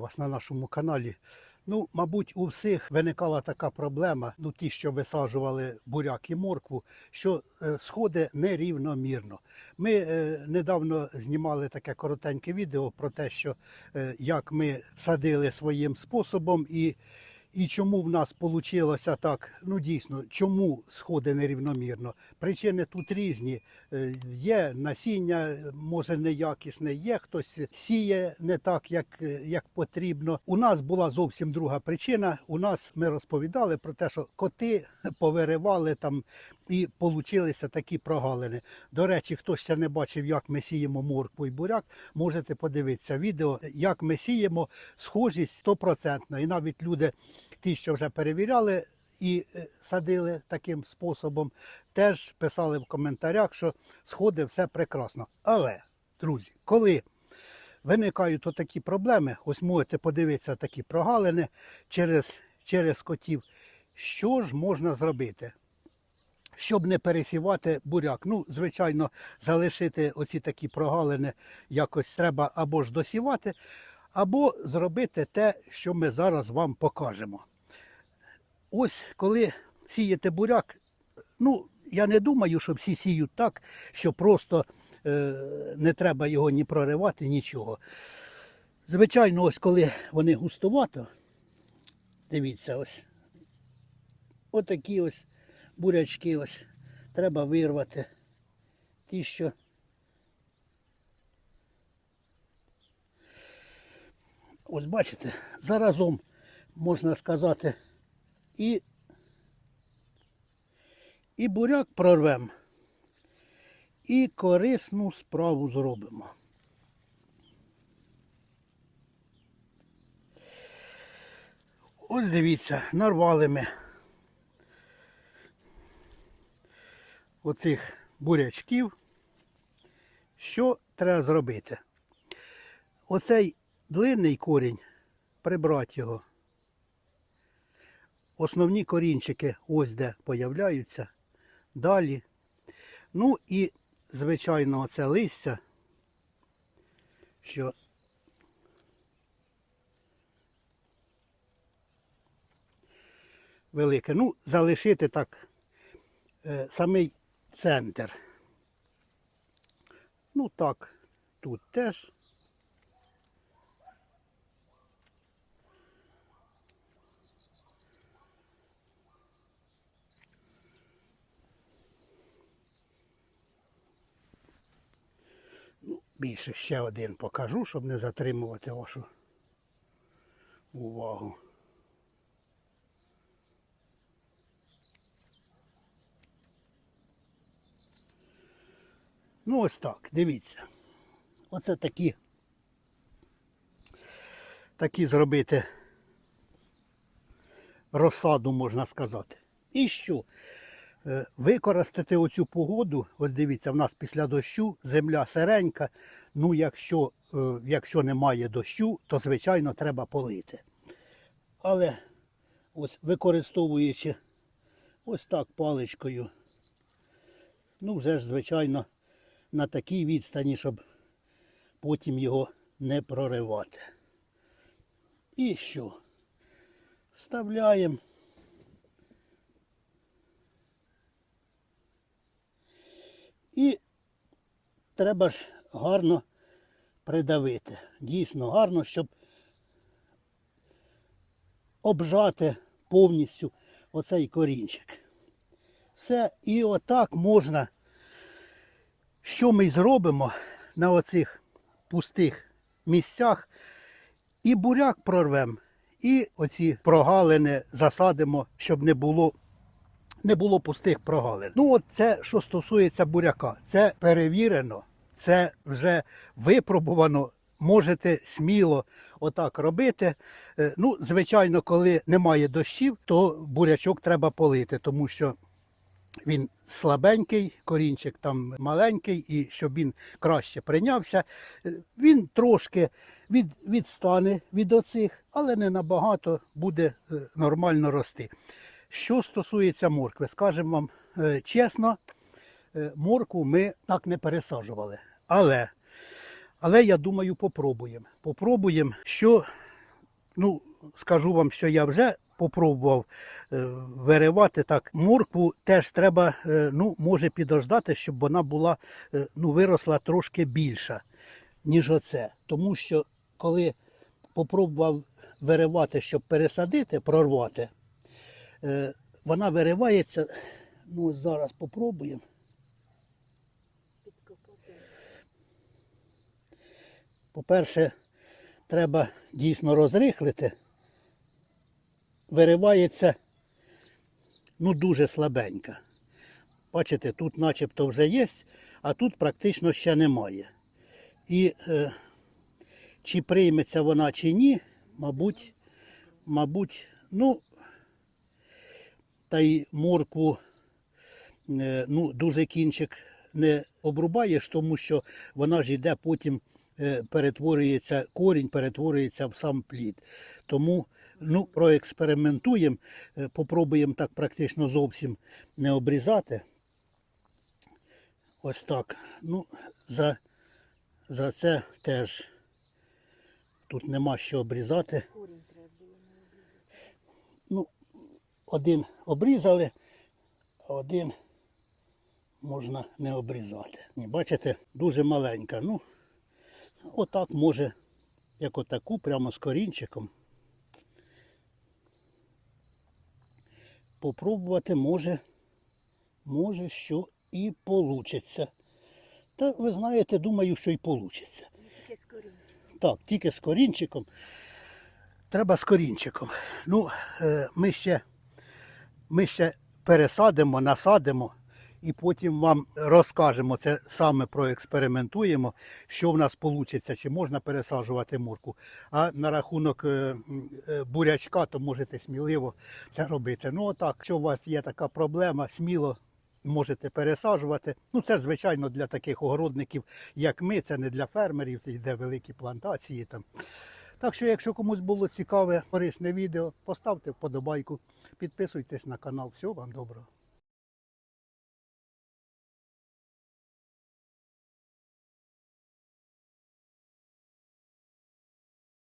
Вас на нашому каналі. Ну, мабуть, у всіх виникала така проблема, ну ті, що висаджували буряк і моркву, що е, сходи нерівномірно. Ми е, недавно знімали таке коротеньке відео про те, що е, як ми садили своїм способом і. І чому в нас вийшло так? Ну дійсно, чому сходи нерівномірно? Причини тут різні. Е, Є насіння, е, може неякісне, є хтось сіє не так, як, е, як потрібно. У нас була зовсім друга причина. У нас ми розповідали про те, що коти повиривали там і получилися такі прогалини. До речі, хто ще не бачив, як ми сіємо моркву і буряк, можете подивитися відео, як ми сіємо, схожість 100%. І навіть люди, ті, що вже перевіряли і е, садили таким способом, теж писали в коментарях, що сходи все прекрасно. Але, друзі, коли виникають такі проблеми, ось можете подивитися такі прогалини через, через котів, що ж можна зробити? Щоб не пересівати буряк. Ну, звичайно, залишити оці такі прогалини якось треба або ж досівати, або зробити те, що ми зараз вам покажемо. Ось коли сієте буряк, ну, я не думаю, що всі сіють так, що просто е, не треба його ні проривати, нічого. Звичайно, ось коли вони густовато, дивіться, ось отакі ось бурячки ось треба вирвати. Ті, що ось бачите, заразом можна сказати, і, і буряк прорвемо, і корисну справу зробимо. Ось дивіться, нарвали ми. оцих бурячків, що треба зробити? Оцей длинний корінь, прибрати його. Основні корінчики ось де появляються. Далі. Ну і, звичайно, оце листя, що велике. Ну, залишити так е, самий центр. Ну так, тут теж. Ну, більше ще один покажу, щоб не затримувати вашу увагу. Ну, ось так, дивіться. Оце такі. Такі зробити розсаду, можна сказати. І що? Е, Використати оцю погоду, ось дивіться, в нас після дощу земля сиренька. Ну, якщо, е, якщо немає дощу, то звичайно треба полити. Але ось використовуючи ось так паличкою, ну вже ж, звичайно, на такій відстані, щоб потім його не проривати. І що? Вставляємо. І треба ж гарно придавити. Дійсно гарно, щоб обжати повністю оцей корінчик. Все, і отак можна що ми зробимо на оцих пустих місцях, і буряк прорвемо, і оці прогалини засадимо, щоб не було, не було пустих прогалин. Ну, от це, що стосується буряка, це перевірено, це вже випробувано. Можете сміло отак робити. Е, Ну, звичайно, коли немає дощів, то бурячок треба полити, тому що він слабенький, корінчик там маленький, і щоб він краще прийнявся, е, він трошки від, відстане від оцих, але не набагато буде е, нормально рости. Що стосується моркви, скажемо вам е, чесно, е, моркву ми так не пересаджували. Але, але я думаю, попробуємо. Попробуємо, що Ну, скажу вам, що я вже попробував е, виривати так. Моркву теж треба, ну, може підождати, щоб вона була, ну, виросла трошки більша, ніж оце. Тому що коли попробував виривати, щоб пересадити, прорвати, вона виривається. Ну, зараз попробуємо. По-перше, треба дійсно розрихлити. Виривається ну, дуже слабенька. Бачите, тут начебто вже є, а тут практично ще немає. І е, чи прийметься вона чи ні, мабуть, мабуть, ну, та й моркву е, ну, дуже кінчик не обрубаєш, тому що вона ж йде потім, е, перетворюється, корінь перетворюється в сам плід. Тому ну, проекспериментуємо, е, попробуємо так практично зовсім не обрізати. Ось так. Ну, за, за це теж тут нема що обрізати. Ну, один обрізали, а один можна не обрізати. Бачите, дуже маленька. Ну, отак може, як отаку, прямо з корінчиком. Попробувати може, може, що і получиться. Та ви знаєте, думаю, що і получиться. Так, тільки з корінчиком. Треба з корінчиком. Ну, е, ми ще, ми ще пересадимо, насадимо і потім вам розкажемо. Це саме проекспериментуємо, що в нас вийде, чи можна пересаджувати морку. А на рахунок е, е, бурячка, то можете сміливо це робити. Ну, отак, якщо у вас є така проблема, сміло. Можете пересаджувати. Ну, це звичайно, для таких огородників, як ми, це не для фермерів, де великі плантації там. Так що, якщо комусь було цікаве, корисне відео, поставте вподобайку, підписуйтесь на канал. Всього вам доброго.